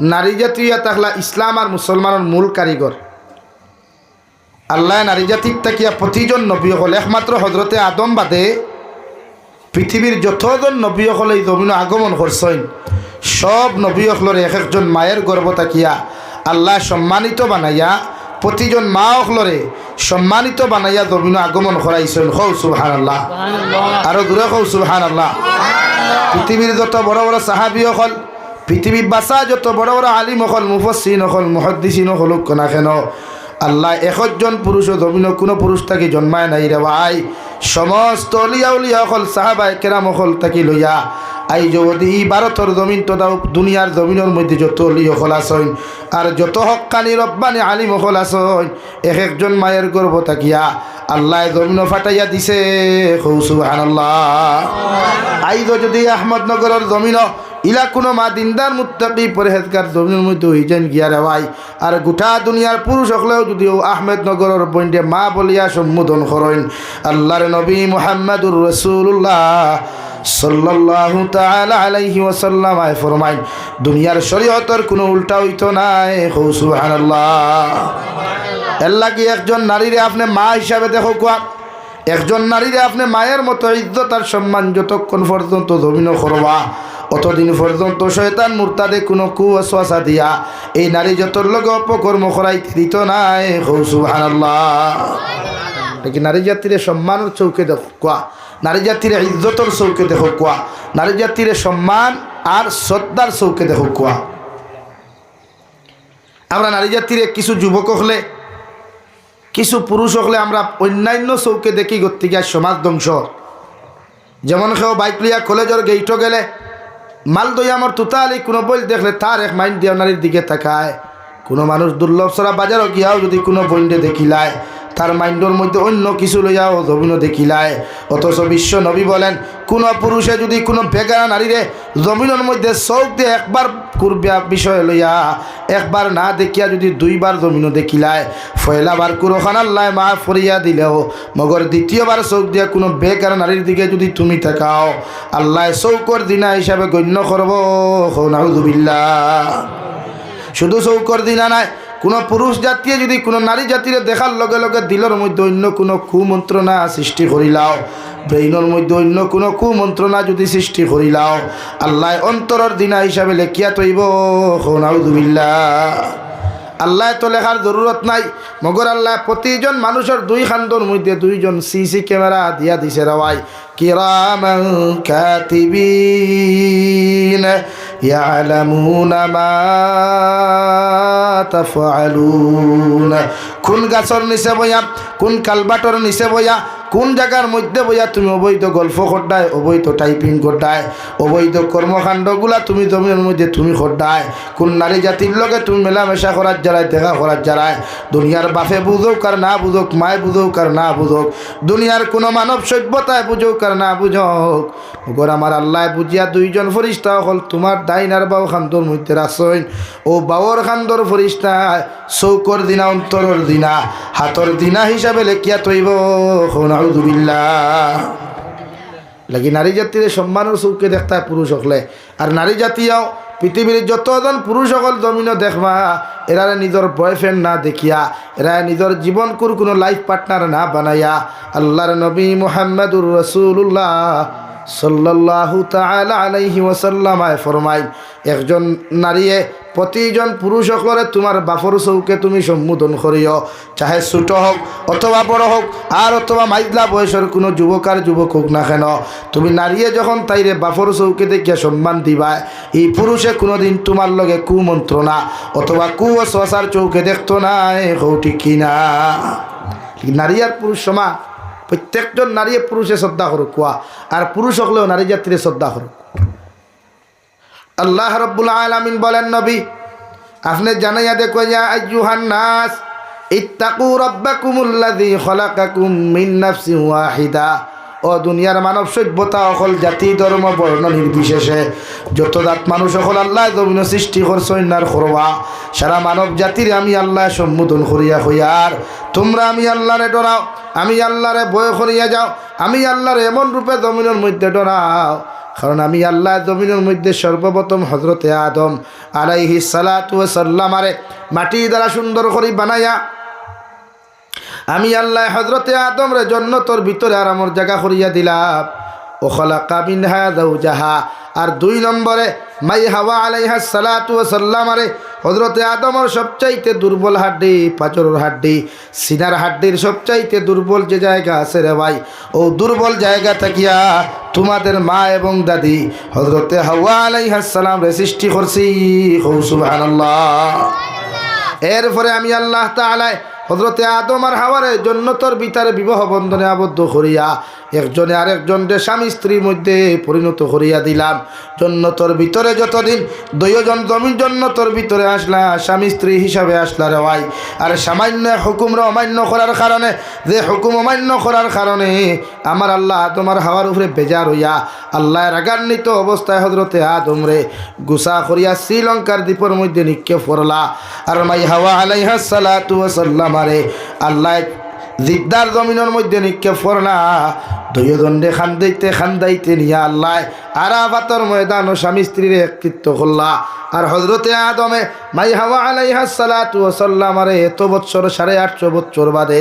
নারী জাতীয় তাহলা ইসলাম আর মুসলমানের মূল কারিগর। আল্লাহ নারী জাতির তাকিয়া প্রতিজন নবী হল একমাত্র হজরতে আদম বাদে পৃথিবীর যতজন নবী হল এই জমিন আগমন করছেন সব নবী হলর এক একজন মায়ের গর্ব তাকিয়া। আল্লাহ সম্মানিত বানাইয়া প্রতিজন মা হলরে সম্মানিত বানাইয়া জমিন আগমন করাইছেন হৌ সুবহান আল্লাহ আরও দূরে হৌ সুবহান আল্লাহ পৃথিবীর যত বড় বড় সাহাবি হল পৃথিবীর বাসা যত বড় বড় আলিম হল মুফসিন হল মুহদ্দিসিন হলুক না কেন? আল্লাহ একজন পুরুষ জমিন কোনো পুরুষ তাকে জন্মায় নাই রে ভাই। সমস্ত অলিয়া উলিয়া হল সাহাবাই কেরাম হল তাকে লইয়া। আই যদি ই ভারতর জমিন তথা দুনিয়ার জমিনের মধ্যে যত অলি হল আসন আর যত হকানি রব্বানি আলিম হল আসন এক একজন মায়ের গর্ব তাকিয়া আল্লাহ জমিন ফাটাইয়া দিছে। সুবহানাল্লাহ। আইজ যদি আহমদনগরের জমিন ইলা কোনো মা দিনদার মুত্তাকি পরহেজগার জমিনের মধ্যে হইছেন গিয়া রে ভাই। আর গোটা দুনিয়ার পুরুষ হলেও যদিও আহমেদনগরের বইন্ডে মা বলিয়া সম্বোধন করেন, আল্লাহর নবী মোহাম্মদুর রসুল্লাহ সাল্লাল্লাহু তাআলা আলাইহি ওয়াসাল্লাম আয় ফরমাইন, দুনিয়ার শরীয়তের কোনো উল্টা হইতো নাই হৌ সুবহানাল্লাহ। এল্লা কি একজন নারীরে আপনি মা হিসাবে দেখো কোয়া, একজন নারীরে আপনি মায়ের মতো ইজ্জত আর সম্মান যতক্ষণ পর্যন্ত জমিন করবা। অতদিন পর্যন্ত শয়তান মুরতাদে কোনো কুয়াশা দিয়া এই নারী যতর লগে অপকর্ম করাইতে দিত নাই। কি নারী জাতির সম্মানের চৌকে দেখো, কোয়া? নারী জাতির ইজ্জতর চৌকে দেখো, কোয়া? নারী জাতির সম্মান আর শ্রদ্ধার চৌকে দেখো, কোয়া? আমরা নারী জাতির কিছু যুবক হলে, কিছু পুরুষ হলে আমরা অন্যান্য চৌকে দেখি গতিকা সমাজ ধ্বংস। যেমন কেউ বাইক লিয়া কলেজের গেইটও গেলে মাল দই আমার তুতালি, কোনো বই দেখলে তার এক মাইন্ড দিয়ে নারীর দিকে তাকায়। কোনো মানুষ দুর্লভ সরা বাজারও গিয়াও যদি কোনো বইন্ডে দেখিলায়। তার মাইন্ডর মধ্যে অন্য কিছু লইয়াও জমিনও দেখিলায়। অথচ বিশ্ব নবী বলেন, কোনো পুরুষে যদি কোনো বেগানা নারীরে জমিনের মধ্যে চৌক দিয়ে একবার করবিয়া বিষয় লইয়া, একবার না দেখিয়া যদি দুইবার জমিনও দেখিলায় ফয়লাবার কুরোখানাল্লায় মা ফরিয়া দিলেও, মগর দ্বিতীয়বার চৌক দিয়া কোনো বেকার নারীর দিকে যদি তুমি তাকাও, আল্লাহ চৌকর দিনা হিসাবে গণ্য করব। নাউজুবিল্লা শুধু চৌকর দিনা নাই কোনো পুরুষ জাতিয়ে যদি কোনো নারী জাতির দেখার লগে লগে দিলর মধ্যে অন্য কোনো কুমন্ত্রণা সৃষ্টি করিলাও ব্রেইনের মধ্যে অন্য কোনো কুমন্ত্রণা যদি সৃষ্টি করিলাও আল্লাহ অন্তরের দিনা হিসাবে লেখিয়া তৈব নাউজুবিল্লা আল্লাহ তো লেখার জরুরত নাই। মগর আল্লাহ প্রতিজন মানুষের দুই খান্দর মধ্যে দুইজন সিসি ক্যামেরা দিয়া দিছে রাওয়াই কিরামান কাতিবিন ইয়ালামুনা মা তাফআলুন। কোন গাছর নিচে বইয়া, কোন কালবাটর নিচে বইয়া কোন জায়গার মধ্যে বইয়া তুমি অবৈধ গল্প করডায় অবৈধ টাইপিং করডায় অবৈধ কর্মকাণ্ডগুলা তুমি জমির মধ্যে তুমি করডায় কোন নারী জাতির লগে তুমি মেলামেশা করার যারায় দেখা করার যারায় দুনিয়ার বাপে বুঝোক আর না বুঝোক, মায় বুঝোক আর না বুঝোক, দুনিয়ার কোনো মানব সভ্যতায় বুঝোক আর না বুঝোক ওগর আমার আল্লাহ বুঝিয়া দুইজন ফরিস্তা হল, তোমার দাইনার বাউ খান্দর মধ্যে রাসইন, ও বাউর খান্দর ফরিস্তায় চৌকর দিনা, অন্তরর দিনা, হাতর দিনা হিসাবে লেখিয়া তৈব নাউজুবিল্লাহ। লাগি নারী জাতির চৌকে দেখতা পুরুষ হকলে আর নারী জাতীয় পৃথিবীর যতজন পুরুষ সকল জমিনও দেখবা এরা নিজের বয়ফ্রেন্ড না দেখিয়া এরা নিজের জীবন কোনো লাইফ পার্টনার না বানাইয়া। আল্লাহর নবী মোহাম্মদুর রসুল্লাহ সাল্লাল্লাহু তাআলা আলাইহি ওয়াসাল্লামায় ফরমাই একজন নারীয়ে প্রতিজন পুরুষ সকলে তোমার বাফর চৌকে তুমি সম্বোধন করিও। চাহে ছোট হোক অথবা বড় হোক, আর অথবা মাইজলা বয়সের কোনো যুবক আর যুবক হোক না কেন, তুমি নারীয়ে যখন তাইরে বাফর চৌকে দেখিয়া সম্মান দিবা এই পুরুষে কোনোদিন তোমার লগে কুমন্ত্রণা অথবা কু শশার চৌকে দেখতো না হৌটি কিনা। নারী আর পুরুষ সমান। প্রত্যেকজন নারী পুরুষে শ্রদ্ধা করুক কোয়া আর পুরুষ হলেও নারী জাতিরে শ্রদ্ধা করুক আল্লাহ রব্বুল আলমিন বলেন, নবী, আপনি জানাইয়া দেখো ইত্তাকু রব্বাকুমুল্লাযী খলাকাকুম মিন নাফসিন ওয়াহিদা। ও দুনিয়ার মানব সভ্যতা অকল জাতি, ধর্ম, বর্ণ নির্বিশেষে। যত জাত মানুষ অকল আল্লাহ জমিন সৃষ্টি করছেন আর করবা সারা মানব জাতির আমি আল্লাহ সম্বোধন করিয়া হইয়ার। তোমরা আমি আল্লাহরে ডরাও, আমি আল্লাহরে ভয় করিয়া যাও, আমি আল্লাহরে এমন রূপে জমিনের মধ্যে ডরাও। কারণ আমি আল্লাহ জমিনের মধ্যে সর্বপ্রথম হজরতে আদম আলাইহি সালাতু সাল্লামারে মাটি দ্বারা সুন্দর করে বানাইয়া আমি আল্লাহ হজরতে আদম রে জন্য তোর ভিতরে আর আমার জায়গা করিয়া দিলাম। ও খলা কাবিন হা জাহা আর দুই নম্বরে মাই হাওয়া আলাইহা সালাতু সাল্লামারে হজরতে আদমর সবচাইতে দুর্বল হাড্ডি পাচরের হাড্ডি সিনার হাড্ডির সবচাইতে দুর্বল যে জায়গা আছে রে ভাই ও দুর্বল জায়গা থাকিয়া তোমাদের মা এবং দাদি হজরতে হাওয়া আলাইহা সালাম রে সৃষ্টি করছি। হৌ সুবহানাল্লাহ। এরপরে আমি আল্লাহ তাআলায় হজরতে আদম আর হাওয়ারে জন্যতর বিতারে বিবাহ বন্ধনে আবদ্ধ করিয়া একজনে আরেকজনকে স্বামী স্ত্রীর মধ্যে পরিণত করিয়া দিলাম। জন্নতর ভিতরে যতদিন দুইজন জমিন জন্নতর ভিতরে আসলা, স্বামী স্ত্রী হিসাবে আসলা রে ভাই। আর সামান্য হুকুমরা অমান্য করার কারণে, যে হুকুম অমান্য করার কারণে আমার আল্লাহ তোমার হাওয়ার উপরে বেজার হইয়া আল্লাহ রাগান্বিত অবস্থায় হজরতে আদম রে গুসা করিয়া শ্রীলঙ্কার দ্বীপের মধ্যে নিক্ষেপ করলা। আর মাই হাওয়া আলাইহা সালাতু সাল্লামারে আল্লাহ জিদ্দার জমিনের মধ্যে নিক্ষেপ করলা দুই দণ্ডে খান্দাইতে খান্দাইতে নিয়া আল্লাহ আরাফাতর ময়দান ও স্বামী স্ত্রীর একৃত্ব করলা। আর হজরতে আদমে মাই হাওয়া আলাইহা সালাতু সাল্লাম আরে এত বছর, সাড়ে আটশো বছর বাদে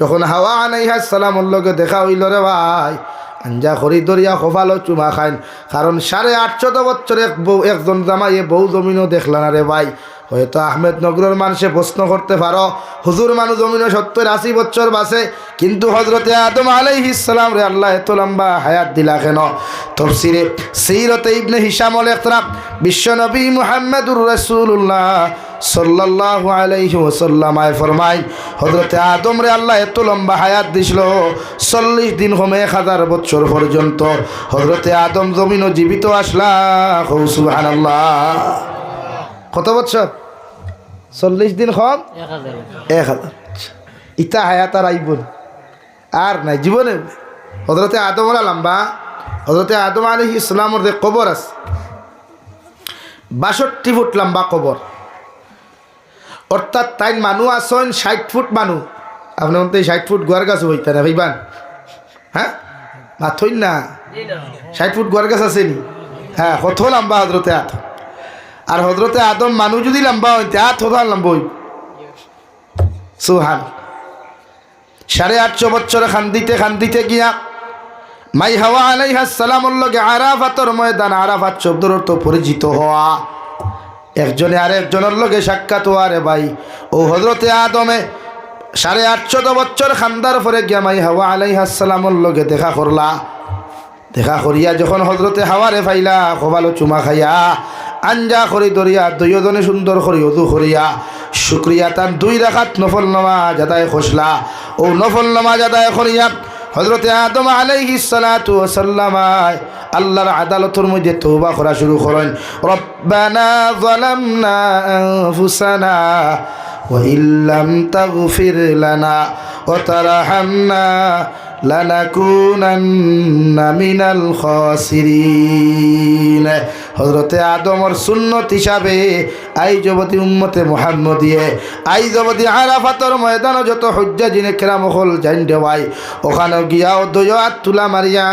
যখন হাওয়া আলাইহা সালামর লগে দেখা হইল রে ভাই, আঞ্জা খরি দরিয়া খোফালো চুমা খাইন। কারণ সাড়ে আটশত বছর এক বউ একজন জামাইয়ে বউ জমিনও দেখলা না রে ভাই। হয়তো আহমেদ নগরের মানুষে প্রশ্ন করতে পারো, হুজুর মানুষ জমিনে সত্তর আশি বছর বাসে, কিন্তু হজরতে আদম আলাইহিসালাম রে আল্লাহ এত লম্বা হায়াত দিলা কেন? তফসিরে সিরতে ইবনে হিসামল একতরা বিশ্বনবী মুহাম্মদুর রসুল্লাহ সাল্লাল্লাহু আলাইহি ওয়াসাল্লাম আয় ফরমাই হযরতে আদম রে আল্লাহ এত লম্বা হায়াত দিছিল, চল্লিশ দিন হোমে এক হাজার বছর পর্যন্ত হযরতে আদম জমিন জীবিত আসলা সুবহানাল্লাহ। কত বছর? চল্লিশ দিন কম এক হাজার ইটা হায়াত আর আইব আর নাই জীবনে হজরতে আদম লম্বা হজরতে আদম আলী ইসলামর যে কবর আছে বাষট্টি ফুট লম্বা কবর। অর্থাৎ তাই মানুষ আসন ষাট ফুট মানুষ আপনার মধ্যে ষাট ফুট গোয়ার গাছ হইতা না ভাইবান? হ্যাঁ? মাথই না। ষাট ফুট গোয়ার গাছ আছে নি? হ্যাঁ কত লম্বা হজরতে আদম? আর হজরতে আদম মানুষ যদি লম্বা হইতে আত হতার লম্বা হইব। সুহান সাড়ে আটশো বছর খান্দিতে খান্দিতে গিয়া মাই হাওয়া আলাইহা সালামর লগে আরাফাতর ময়দান, আরাফাত শব্দর অর্থ পরিচিত হওয়া। একজনে আরেকজনের লগে সাক্ষাৎ হওয়া রে ভাই। ও হজরতে আদমে সাড়ে আটশত বছর খান্দার পরে গিয়া মাই হাওয়া আলাইহা সালামর লগে দেখা করলা। দেখা করিয়া যখন হজরতে হাওয়ারে ফাইলা কবালো চুমা খাইয়া আঞ্জা করি দরিয়া দুইজনে সুন্দর করি অধু করিয়া শুক্রিয়া তান দুই রাখাত নফল নামা যাদায় খসলা। ও নফল নামা যাদায় করিয়া হজরতে আদম আলাইহি সালাতু ওয়াসাল্লামায় আল্লাহর আদালতের মধ্যে তওবা করা শুরু করেন। রব্বানা যালামনা আনফুসানা ওয়া ইল্লাম তাগফির লানা ওয়া তারহামনা লানাকুনান্না মিনাল খাসিরিন। হজরতে আদমর সুন্নত হিসাবে আই যবতী উম্মতে মোহাম্মদিয়ে আই যবতী আরাফাতর ময়দানও যত হজ্জা জিনে কেরামহল জাইন দেওয়াই গিয়া গিয়াও দয়া তুলা মারিয়া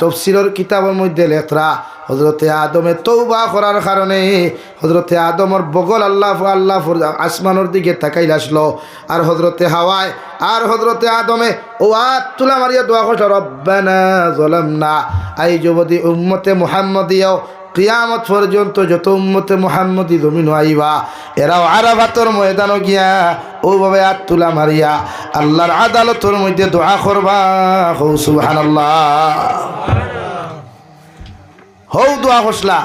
তফসিরর কিতাবের মধ্যে লেখরা হজরতে আদমে তৌবা করার কারণে হজরতে আদমর বগল আল্লাহ আল্লাহ আসমানোর দিকে তাকাইল আসলো। আর হজরতে হাওয়ায়, আর হজরতে আদমে, ও আত তুলা মারিয়া দোয়া করছে, রব্বানা জলাম না আই যুবতী উম্মতে মুহাম্মদিয়াও কিয়ামত পর্যন্ত যত উম্মতে মোহাম্মদী জমিন আইবা, এরাও আরাফাতর ময়দানও গিয়া ওভাবে আত তুলা মারিয়া আল্লাহর আদালতর মধ্যে দোয়া করবা। হৌ সুহান হৌ দোয়া হসলা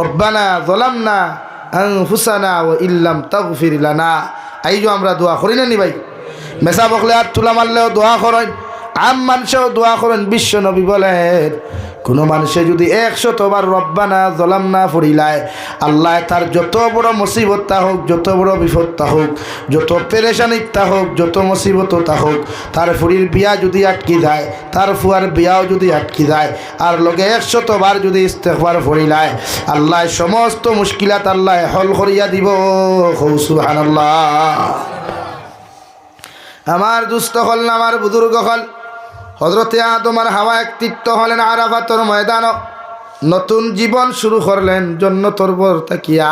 রব্বানা জলামনা হুসানা ও ইল্লাম তাগফির লানা। আইজো আমরা দোয়া করি না নি ভাই? মেসা বকলে আর তুলা মারলেও দোয়া করেন। আম মানুষেও দোয়া করেন, বিশ্ব নবী বলেন, কোনো মানুষে যদি একশতবার রব্বানা জলাম না ফরিলায়, আল্লাহ তার যত বড় মুসিবত তা হোক, যত বড় বিপদ তা হোক, যত পেরেশানি তা হোক, যত মুসিবত তা হোক, তার ফুরির বিয়া যদি আটকি যায়, তার ফুয়ার বিয়াও যদি আটকি যায়, আর লগে একশতবার যদি ইস্তেকবার ফরিলায়, আল্লাহ সমস্ত মুশকিলাত আল্লাহ হল করিয়া দিব। সুহান আমার দুস্থ হল না, আমার বুজুর্গ হল। হজরতে আদমার হাওয়া একতিত্ব হলেন আরাফাতর ময়দান নতুন জীবন শুরু করলেন জন্নতর বর তাকিয়া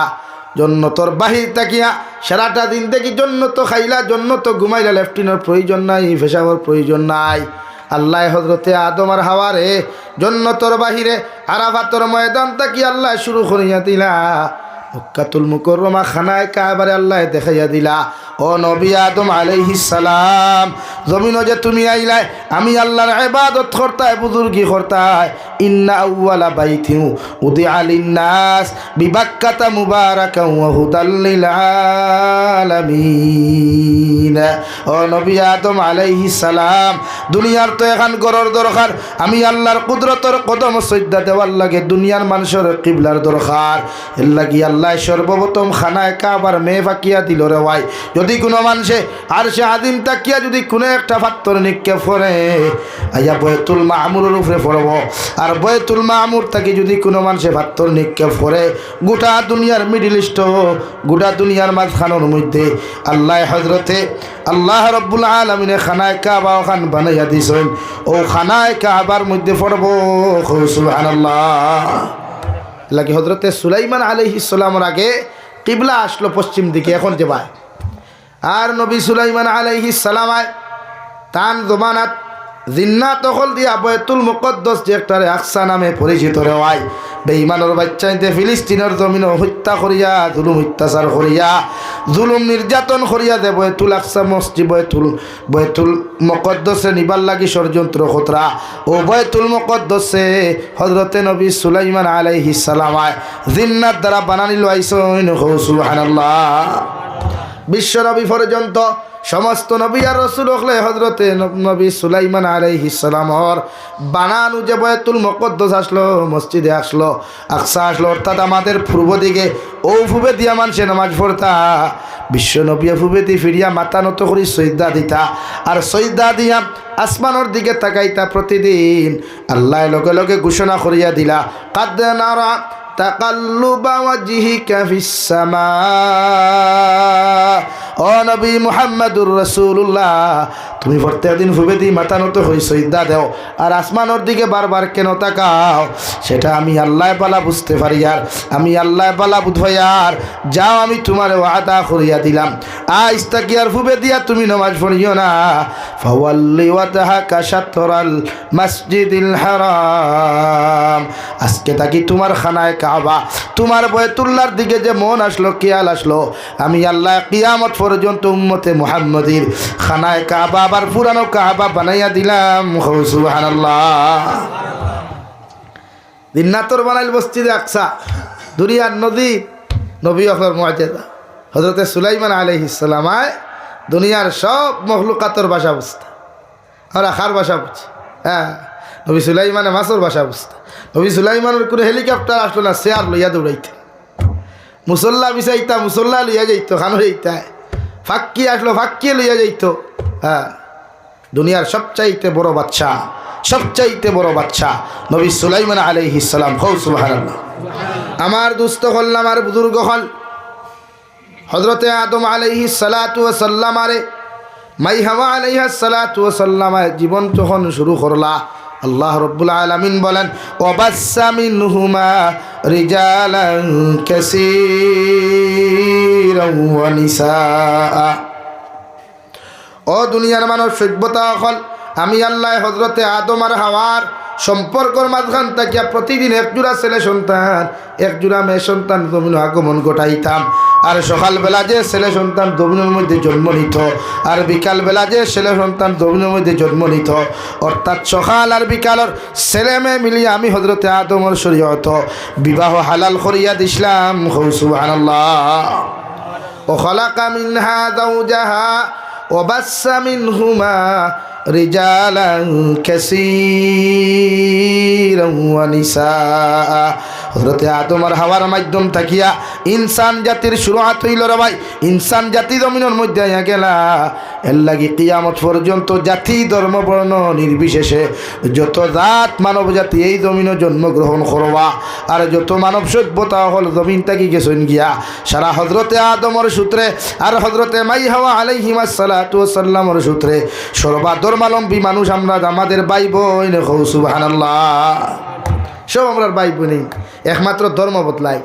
জন্নতর বাহির তাকিয়া। সারাটা দিন থেকে জন্নত খাইলা জন্নত ঘুমাইলা। লেফটিনের প্রয়োজন নাই ফেসাবর প্রয়োজন নাই। আল্লাহ হজরতে আদম আর হাওয়ারে জন্নতর বাহিরে আরাফাতর ময়দান তাকি আল্লাহ শুরু করিয়া দিলা। মক্কাতুল মুকরমা খানায় কাবারে আল্লাহ দেখাইয়া দিলা। ও নবী আদম সালাম জমিন যে তুমি আইলাই, আমি আল্লাহর ইবাদত করতায় বুজুর্গি করতায় ইন্না আউওয়ালা বাইতিউ উদি আলিন্নাস বিবাক্কাতা মুবারাকাও ওয়া হুদাল লিল আলামিন। ও নবী আদম সালাম, দুনিয়ার তো এখন গরর দরকার। আমি আল্লাহর কুদরতর কদম সজ্জা দেওয়ার লাগে, দুনিয়ার মানুষের কিবলার দরকার। এর লাগি আল্লাহ সর্বপ্রথম খানায় কাবার মেয়ে ফাঁকিয়া দিল রে ভাই। যদি কোনো মানুষে আর সে আদিম তাকিয়া যদি কোনো একটা ফাত্তর নিক্ষেপ করে আইয়া বয়তুল মামুরের উপরে পড়ব। আর বয়তুল মামুর তাকে যদি কোনো মানুষে ফাত্তর নিক্ষেপ করে, গোটা দুনিয়ার মিডিল ইস্ট, গোটা দুনিয়ার মাঝখানোর মধ্যে আল্লাহ হজরতে আল্লাহ রব্বুল আলমিনে খানায় কাবা ওখান বানাইয়া দিছেন ও খানায় কাবার মধ্যে পড়ব। সুবহানাল্লাহ। লাগে হজরতে সুলাইমান আলহিসাল্লামর আগে কিবলা আসলো পশ্চিম দিকে, এখন যে ভাই আর নবী সুলাইমান আলহিসাল্লামায় তান জমানাত জিন্না তখল দিয়া বয়তুল মুকদ্দস যে একটা আকসা নামে পরিচিত রেওয়াই বেইমানের বাচ্চাইতে ফিলিস্তিনের জমিন হত্যা করিয়া, জুলুম অত্যাচার করিয়া, জুলুম নির্যাতন করিয়া দে বয়তুল আকসা মসজিদ, বয়তুল বয়তুল মকদ্দসে নিবার লাগি ষড়যন্ত্র খতরা। ও বয়তুল মকদ্দসে হজরতে নবী সুলাইমান আলাইহিস সালামায় জিন্নার দ্বারা বানানিল আইসইন সুবহানাল্লাহ। বিশ্বনবী পর্যন্ত সমস্ত নবী আর রসুল হলে হজরতে নবী সুলাইমান আলাইহিসালামর বানানু যে বয়তুল মকদ্দস আসলো, মসজিদে আসলো, আকসা আসলো, অর্থাৎ আমাদের পূর্ব দিকে ও ফুবে দিয়া মানুষে নামাজ পড়তা, বিশ্ব নবী ফুবে দিয়ে ফিরিয়া মাথা নত করি সৈদা দিতা, আর সৈদা দিয়া আসমানোর দিকে তাকাইতা প্রতিদিন আল্লাহ লগে লগে ঘোষণা করিয়া দিলা, কাদ নারা তাকাল্লুবা ওয়াজহিকা ফিস সামা ও নবী মুহাম্মাদুর রসুল্লাহ তুমি প্রত্যেকদিন ফুবে দি মাথা নত হই সৈদা দেও আর আসমানোর দিকে বারবার কেন তাকাও, সেটা আমি আল্লাহ পালা বুঝতে পারি আর আমি আল্লাহ পালা বুঝবাই আর যাও, আমি তোমার ওয়াদা করিয়া দিলাম। আজ আর ফুবে দিয়া তুমি নমাজ পড়িও না। ফাওয়াল্লি ওয়াতাহা কাশাতরাল মসজিদিল হারাম। আজকে তাকি তোমার খানায় কাবা। তোমার বয়তুল্লার দিকে যে মন আসলো কিয়াল আসলো। আমি আল্লাহ কিয়ামত পর্যন্ত উম্মতে মুহাম্মদির খানায় কাবা আবার পুরানো কাবা বানাইয়া দিলাম। দিন্নাতর বানাইল মসজিদে আকসা দুনিয়ার নদী, নবী অফর মর্যাদা হজরতে সুলাইমান আলহিসামায় দুনিয়ার সব মখলুকাতর ভাষা বুঝতে। আমরা খার ভাষা বুঝছি হ্যাঁ নবী সুলাইমানে মাছর ভাষা বুঝতে। নবী সুলাইমানের কোনো হেলিকপ্টার আসলো না শেয়ার লইয়া দৌড়াইতে। মুসল্লা বিচাইতা মুসল্লা লইয়া যাইতো, খানো যাইতা ফাক্কি আসলো ফাক্কি লইয়া যাইতো। হ্যাঁ। দুনিয়ার সবচাইতে বড় বাচ্চা সবচাইতে বড় বাচ্চা নবী সুলাইমান আলাইহিসালাম হৌ সুবহানাল্লাহ। আমার দুস্থ হল আমার বুজুর্গ হল। হজরতে আদম সালাতু সাল্লাম আরে মাই হাওয়া সালাতু সাল্লামায় জীবন যখন শুরু করলা, আল্লাহ রব্বুল আলমিন বলেন ওবাসামিন হুমা রিজালান কাসীরা ও দুনিয়ার মানুষ, সভ্যতা এখন আমি আল্লাহ হজরতে আদমার হাওয়ার সম্পর্কর মাঝখান তাকিয়া প্রতিদিন একজোড়া ছেলে সন্তান একজোড়া মেয়ে সন্তান জমিন আগমন ঘটাইতাম। আর সকালবেলা যে ছেলে সন্তান জমিনের মধ্যে জন্ম নিত, আর বিকালবেলা যে ছেলে সন্তান জমিনের মধ্যে জন্ম নিত, অর্থাৎ সকাল আর বিকালর ছেলে মেয়ে মিলিয়ে আমি হজরতে আদমর শরীয়ত। বিবাহ হালাল করিয়া দিছিলাম হৌসুবাহ ও খলাকা মিনহা দাউজাহা وبث منهما رجالا كثيرا ونساء. হজরতে আদম আর হাওয়ার মাধ্যম থাকিয়া ইনসান জাতির শুরুয়াত হইল রে ভাই। ইনসান জাতি জমিনের মধ্যে আইয়া গেলা। এর লাগি কিয়ামত পর্যন্ত জাতি ধর্ম বর্ণ নির্বিশেষে যত জাত মানব জাতি এই জমিনে জন্মগ্রহণ করবা, আর যত মানব সভ্যতা হল জমিন থাকি গেছেন গিয়া, সারা হজরতে আদমর সূত্রে আর হজরতে মাই হাওয়া আলাইহিমা সালাতু সাল্লামর সূত্রে সর্বা ধর্মালম্বী মানুষ আমরা আমাদের ভাই বোন সুবহানাল্লাহ। সব আমরা ভাই বোনই একমাত্র ধর্ম বদলাই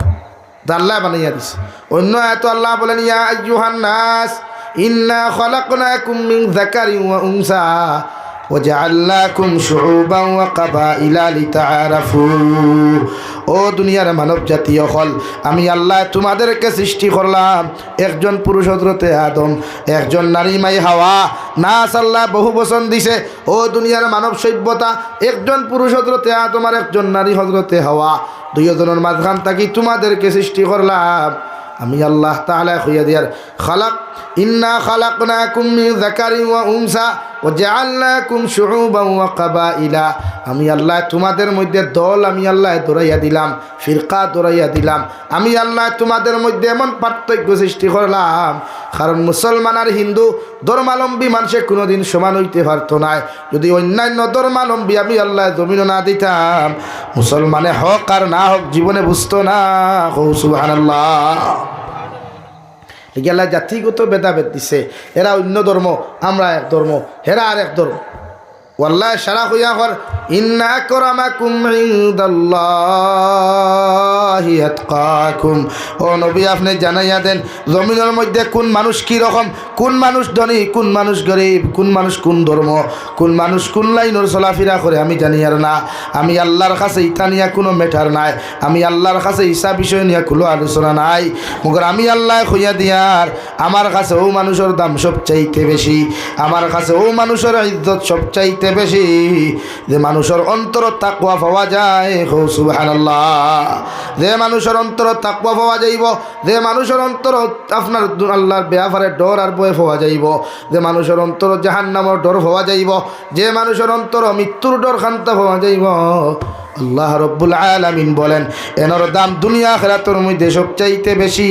তা আল্লাহ বানাইয়া দিছে অন্য এত আল্লাহ বলেন ইয়া আইয়ুহান নাস ইন্না খলাকনাকুম মিন যাকারিন ওয়া উনসা وجعلناكم شعوبا وقبائل لتعارفوا ও দুনিয়ার মানব জাতীয় হল আমি আল্লাহ তোমাদেরকে সৃষ্টি করলাম একজন পুরুষ হজরতে আদম একজন নারী মাই হাওয়া নাস সাল্লাহ, বহু বচন দিছে, ও দুনিয়ার মানব সভ্যতা, একজন পুরুষ হজরতে তোমার একজন নারী হজরতে হওয়া। দুইজনের মাঝখান থাকি তোমাদেরকে সৃষ্টি করলাম। আমি আল্লাহ তাহলে হইয়া দিয়ার। খালাক, ইন্না খালাকনাকুম জাকারি যাকারিন ওয়া উনসা ওয়া জাআলনাকুম শুউবান ওয়া কাবাইলা। আমি আল্লাহ, তোমাদের মধ্যে দল আমি আল্লাহ দৌড়াইয়া দিলাম, ফিরকা দৌড়াইয়া দিলাম। আমি আল্লাহ তোমাদের মধ্যে এমন পার্থক্য সৃষ্টি করলাম, কারণ মুসলমান আর হিন্দু ধর্মালম্বী মানুষে কোনোদিন সমান হইতে পারতো না যদি অন্যান্য ধর্মালম্বী আমি আল্লাহ জমিন না দিতাম, মুসলমানে হক আর না হোক জীবনে বুঝতো না। হৌ সুবহানাল্লাহ। গেলা জাতিগত ভেদাভেদ দিছে। এরা অন্য ধর্ম আমরা এক ধর্ম হেরা আর এক ধর্ম। ওয়াল্লাহ, সারা হইয়া কর, ইন্না করামাকুম ইনদাল্লাহি আতকাকুম। ও নবী, আপনি জানাইয়া দেন, জমিনের মধ্যে কোন মানুষ কি রকম? কোন মানুষ ধনী, কোন মানুষ গরিব, কোন মানুষ কোন ধর্ম, কোন মানুষ কোন লাইনের চলাফেরা করে, আমি জানি আর না। আমি আল্লাহর কাছে ইটা নিয়ে কোনো মেটার নাই। আমি আল্লাহর কাছে ইসা বিষয় নিয়ে কোনো আলোচনা নাই। মগর আমি আল্লাহ হইয়া দিয়ার আমার কাছে ও মানুষের দাম সবচাইতে বেশি, আমার কাছে ও মানুষের ইজ্জত সবচাইতে বেশি যে মানুষের অন্তর তাকুয়া পাওয়া যায়। হো সুবহানাল্লাহ। যে মানুষের অন্তর তাকুয়া পাওয়া যাইব, যে মানুষের অন্তর আপনার আল্লাহর বেয়াফারে ডর আর বয়ে পাওয়া যাইব, যে মানুষের অন্তর জাহান নামর ডর পাওয়া যাইব, যে মানুষের অন্তর মৃত্যুর ডর খান্তা পাওয়া যাইব। আল্লাহ রব্বুল আলামিন বলেন, এনার দাম দুনিয়া খেরাতর মধ্যে সবচাইতে বেশি।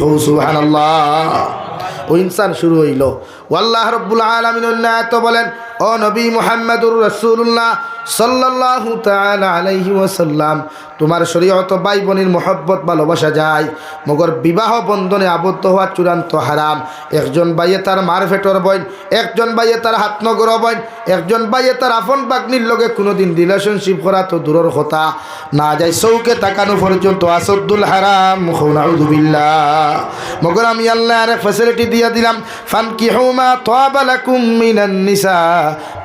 হৌ সুবহানাল্লাহ। ও ইনসান শুরু হইল। ওয়াল্লাহ রব্বুল আলমিন উন্নায়ত বলেন ও নবী মোহাম্মদুর রসুল্লাহ সাল্লাল্লাহু তাআলা আলাইহি ওয়াসাল্লাম তোমার শরীয়ত বাই বোনের মহব্বত, ভালোবাসা যায়। মগর বিবাহ বন্ধনে আবদ্ধ হওয়া চূড়ান্ত হারাম। একজন বাইয়ে তার মার ফেটর বইন, একজন বাইয়ে তার হাত হাতনগর বইন, একজন বাইয়ে তার আপন পাকনির লগে কোনোদিন রিলেশনশিপ করা তো দূরের কথা। না যায় চৌকে তাকানো পর্যন্ত আসদ্দুল হারাম মগর আমি আল্লাহ আরেক ফ্যাসিলিটি দিয়ে দিলাম ফানকি হুমা তোয়াবালাকুম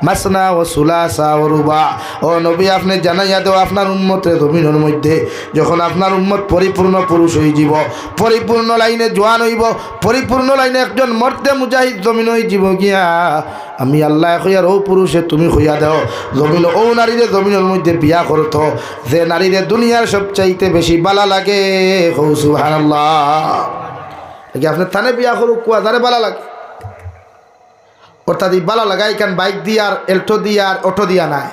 মাসনা ও সুলাসা ও রুবা। ও নবী, আপনি জানাইয়া দেও, আপনার উন্মতের জমিনের মধ্যে যখন আপনার উন্মত পরিপূর্ণ পুরুষ হয়ে যাব, পরিপূর্ণ লাইনে জোয়ান হইব, পরিপূর্ণ লাইনে একজন মর্দে মুজাহিদ জমিন হয়ে যাব গিয়া, আমি আল্লাহ হইয়ার ও পুরুষে, তুমি হইয়া দেও। জমিন, ও নারীরে জমিনের মধ্যে বিয়া করত, যে নারীরে দুনিয়ার সবচাইতে বেশি বালা লাগে। হৌ সুবহানাল্লাহ। দেখি থানে বিয়া করুক, কুয়া যারে বালা লাগে। অর্থাৎ এই বালা লাগাই কান বাইক দিয়ে আর এল্টো দিয়ে আর অটো দিয়া নাই।